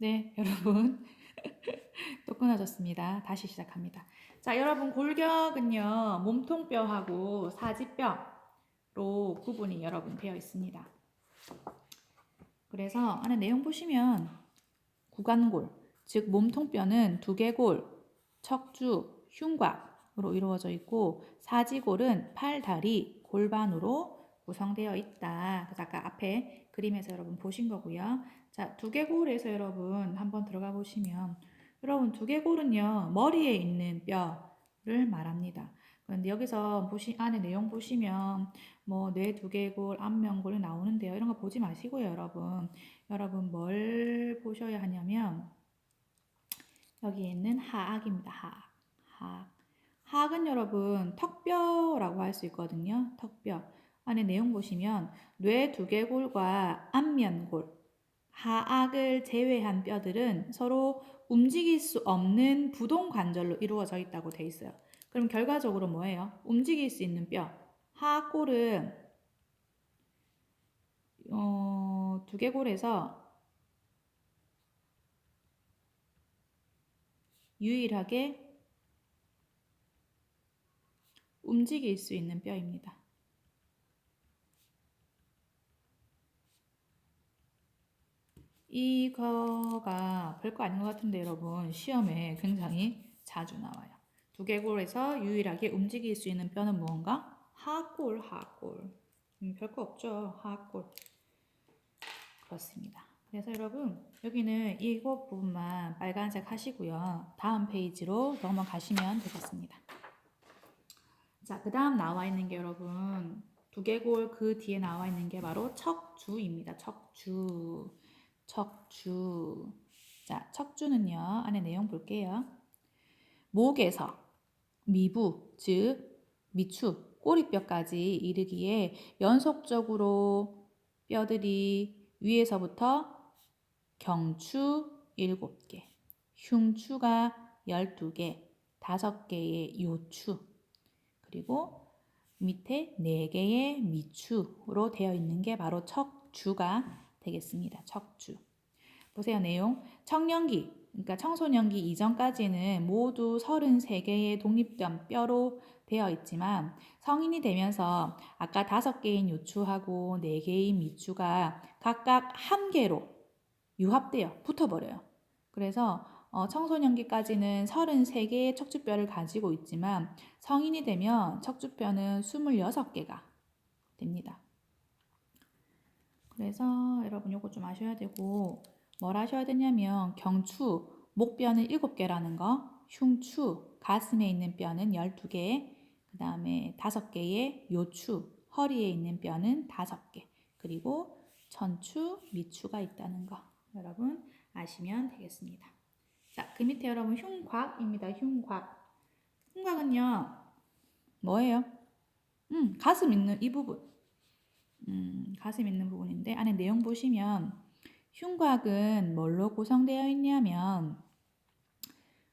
네, 여러분. 또 끊어졌습니다. 다시 시작합니다. 자, 여러분, 골격은요, 몸통뼈하고 사지뼈로 구분이 여러분 되어 있습니다. 그래서 안에 내용 보시면 구간골, 즉 몸통뼈는 두개골, 척주, 흉곽으로 이루어져 있고 사지골은 팔, 다리, 골반으로 구성되어 있다. 그래서 아까 앞에 그림에서 여러분 보신 거고요. 자, 두개골에서 여러분 한번 들어가 보시면 여러분 두개골은요 머리에 있는 뼈를 말합니다. 그런데 여기서 보시 안에 내용 보시면 뭐 뇌 두개골, 안면골이 나오는데요. 이런 거 보지 마시고요, 여러분. 여러분 뭘 보셔야 하냐면 여기 있는 하악입니다. 하악. 하악. 하악은 여러분 턱뼈라고 할 수 있거든요. 턱뼈. 안에 내용 보시면 뇌 두개골과 안면골, 하악을 제외한 뼈들은 서로 움직일 수 없는 부동 관절로 이루어져 있다고 돼 있어요. 그럼 결과적으로 뭐예요? 움직일 수 있는 뼈. 하악골은 어, 두개골에서 유일하게 움직일 수 있는 뼈입니다. 이거가 별거 아닌 것 같은데 여러분 시험에 굉장히 자주 나와요. 두개골에서 유일하게 움직일 수 있는 뼈는 무언가? 하골, 하골. 음, 별거 없죠. 하골. 그렇습니다. 그래서 여러분 여기는 이거 부분만 빨간색 하시고요. 다음 페이지로 넘어가시면 되겠습니다. 자, 그 다음 나와 있는 게 여러분 두개골 그 뒤에 나와 있는 게 바로 척주입니다. 척주. 척주. 자, 척주는요. 안에 내용 볼게요. 목에서 미부, 즉 미추, 꼬리뼈까지 이르기에 연속적으로 뼈들이 위에서부터 경추 7개, 흉추가 12개, 5개의 요추, 그리고 밑에 4개의 미추로 되어 있는 게 바로 척주가 되겠습니다. 척주. 보세요, 내용. 청년기, 그러니까 청소년기 이전까지는 모두 33개의 독립된 뼈로 되어 있지만 성인이 되면서 아까 5개인 요추하고 4개인 미추가 각각 한 개로 유합되어 붙어버려요. 그래서 어, 청소년기까지는 33개의 척추뼈를 가지고 있지만 성인이 되면 척추뼈는 26개가 됩니다. 그래서 여러분 요거 좀 아셔야 되고 뭘 하셔야 되냐면 경추, 목뼈는 7개라는 거, 흉추, 가슴에 있는 뼈는 12개, 그 다음에 5개의 요추, 허리에 있는 뼈는 5개, 그리고 천추, 미추가 있다는 거 여러분 아시면 되겠습니다. 자, 그 밑에 여러분 흉곽입니다. 흉곽. 흉곽은요, 뭐예요? 음, 가슴 있는 이 부분. 음, 가슴 있는 부분인데 안에 내용 보시면 흉곽은 뭘로 구성되어 있냐면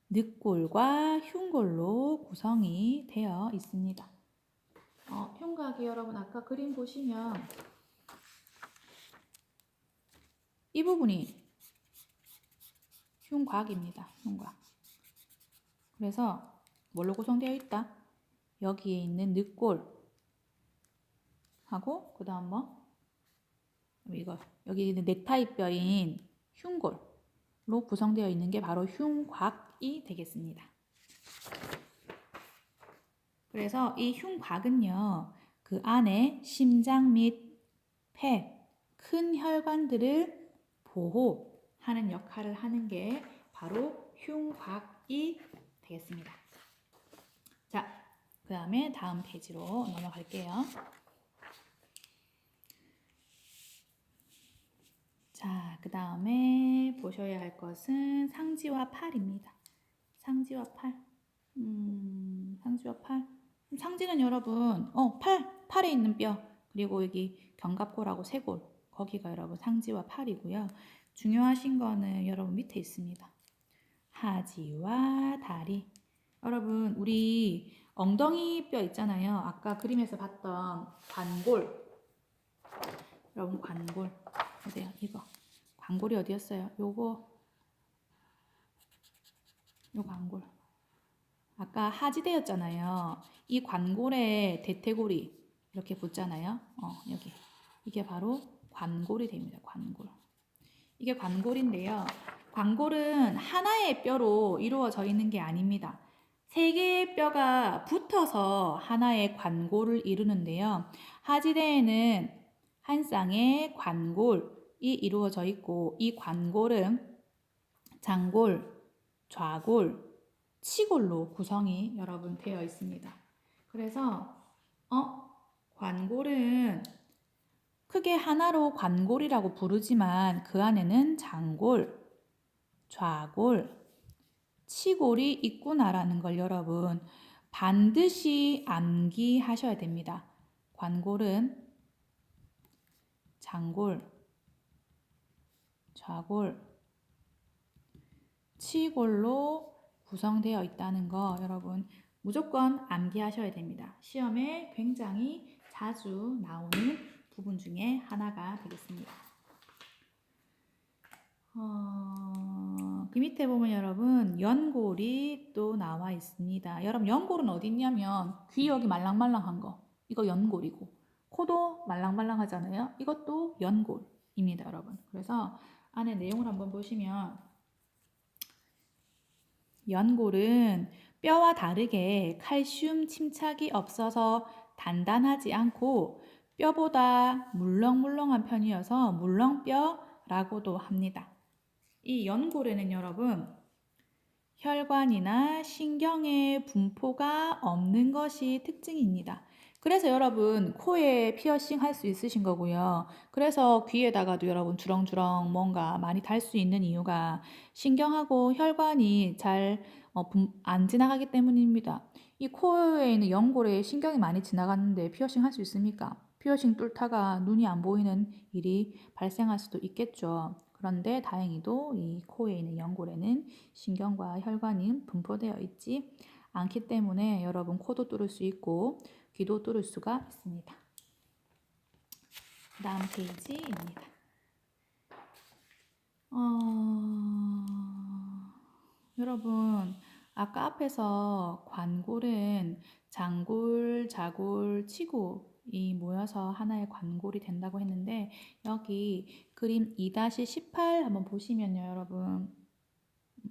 늑골과 흉골로 구성이 되어 있습니다. 어, 흉곽이 여러분 아까 그림 보시면 이 부분이 흉곽입니다. 흉곽. 그래서 뭘로 구성되어 있다? 여기에 있는 늑골 하고 그 다음 뭐 이거 여기 있는 넥타이 뼈인 흉골로 구성되어 있는 게 바로 흉곽이 되겠습니다. 그래서 이 흉곽은요 그 안에 심장 및 폐 큰 혈관들을 보호하는 역할을 하는 게 바로 흉곽이 되겠습니다. 자, 그 다음에 다음 페이지로 넘어갈게요. 자, 그 다음에 보셔야 할 것은 상지와 팔입니다. 상지와 팔. 음, 상지와 팔. 상지는 여러분, 어, 팔, 팔에 있는 뼈. 그리고 여기 견갑골하고 쇄골. 거기가 여러분 상지와 팔이고요. 중요하신 거는 여러분 밑에 있습니다. 하지와 다리. 여러분, 우리 엉덩이 뼈 있잖아요. 아까 그림에서 봤던 관골. 여러분, 관골. 보세요. 이거. 관골이 어디였어요? 요거 요 관골. 아까 하지대였잖아요. 이 관골에 대퇴골이 이렇게 붙잖아요. 어, 여기. 이게 바로 관골이 됩니다. 관골. 이게 관골인데요. 관골은 하나의 뼈로 이루어져 있는 게 아닙니다. 세 개의 뼈가 붙어서 하나의 관골을 이루는데요. 하지대에는 한 쌍의 관골 이 이루어져 있고 이 관골은 장골, 좌골, 치골로 구성이 여러분 되어 있습니다. 그래서 어 관골은 크게 하나로 관골이라고 부르지만 그 안에는 장골, 좌골, 치골이 있구나라는 걸 여러분 반드시 암기하셔야 됩니다. 관골은 장골, 좌골, 치골로 구성되어 있다는 거 여러분 무조건 암기하셔야 됩니다. 시험에 굉장히 자주 나오는 부분 중에 하나가 되겠습니다. 어, 그 밑에 보면 여러분 연골이 또 나와 있습니다. 여러분 연골은 어디 있냐면 귀 여기 말랑말랑한 거 이거 연골이고 코도 말랑말랑하잖아요. 이것도 연골입니다, 여러분. 그래서 안에 내용을 한번 보시면 연골은 뼈와 다르게 칼슘 침착이 없어서 단단하지 않고 뼈보다 물렁물렁한 편이어서 물렁뼈라고도 합니다. 이 연골에는 여러분 혈관이나 신경의 분포가 없는 것이 특징입니다. 그래서 여러분 코에 피어싱 할 수 있으신 거고요. 그래서 귀에다가도 여러분 주렁주렁 뭔가 많이 달 수 있는 이유가 신경하고 혈관이 잘안 어, 지나가기 때문입니다. 이 코에 있는 연골에 신경이 많이 지나갔는데 피어싱 할 수 있습니까? 피어싱 뚫다가 눈이 안 보이는 일이 발생할 수도 있겠죠. 그런데 다행히도 이 코에 있는 연골에는 신경과 혈관이 분포되어 있지 않기 때문에 여러분 코도 뚫을 수 있고 귀도 뚫을 수가 있습니다. 다음 페이지입니다. 어... 여러분 아까 앞에서 관골은 장골, 자골, 치골이 모여서 하나의 관골이 된다고 했는데 여기 그림 2-18 한번 보시면요 여러분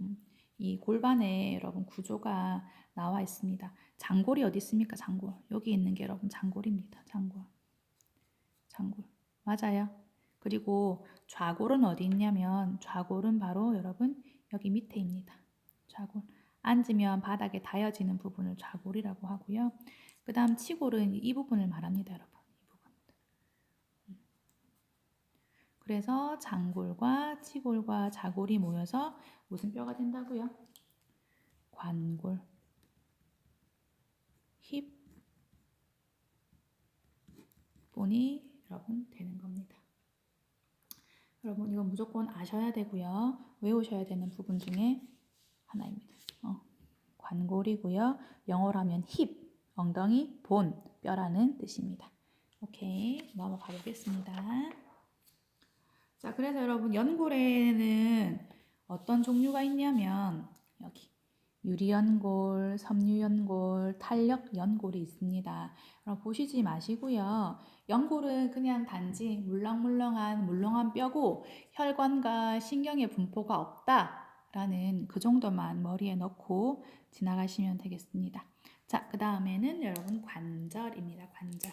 음, 이 골반에 여러분 구조가 나와 있습니다. 장골이 어디 있습니까? 장골. 여기 있는 게 여러분 장골입니다. 장골. 장골. 맞아요. 그리고 좌골은 어디 있냐면 좌골은 바로 여러분 여기 밑에입니다. 좌골. 앉으면 바닥에 닿여지는 부분을 좌골이라고 하고요. 그 다음 치골은 이 부분을 말합니다, 여러분. 이 부분. 음. 그래서 장골과 치골과 좌골이 모여서 무슨 뼈가 된다고요? 관골. 힙 본이 여러분 되는 겁니다. 여러분 이건 무조건 아셔야 되고요. 외우셔야 되는 부분 중에 하나입니다. 어, 관골이고요. 영어로 하면 힙, 엉덩이, 본, 뼈라는 뜻입니다. 오케이 넘어가 보겠습니다. 자 그래서 여러분 연골에는 어떤 종류가 있냐면 여기 유리연골, 섬유연골, 탄력연골이 있습니다. 그럼 보시지 마시고요. 연골은 그냥 단지 물렁물렁한 물렁한 뼈고 혈관과 신경의 분포가 없다라는 그 정도만 머리에 넣고 지나가시면 되겠습니다. 자, 그 다음에는 여러분 관절입니다. 관절.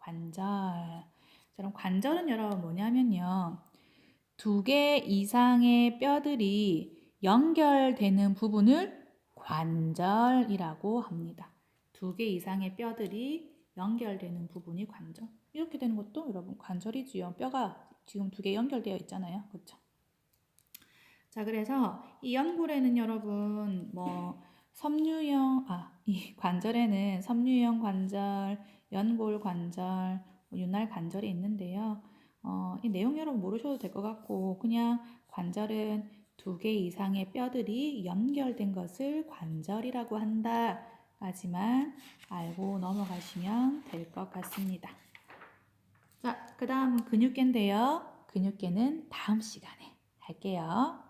관절. 자, 그럼 관절은 여러분 뭐냐면요. 두 개 이상의 뼈들이 연결되는 부분을 관절이라고 합니다. 두 개 이상의 뼈들이 연결되는 부분이 관절. 이렇게 되는 것도 여러분 관절이지요. 뼈가 지금 두 개 연결되어 있잖아요. 그렇죠? 자, 그래서 이 연골에는 여러분 뭐 섬유형 아, 이 관절에는 섬유형 관절, 연골 관절, 뭐 윤활 관절이 있는데요. 어, 이 내용 여러분 모르셔도 될 것 같고 그냥 관절은 두 개 이상의 뼈들이 연결된 것을 관절이라고 한다. 까지만 알고 넘어가시면 될 것 같습니다. 자, 그 다음 근육계인데요. 근육계는 다음 시간에 할게요.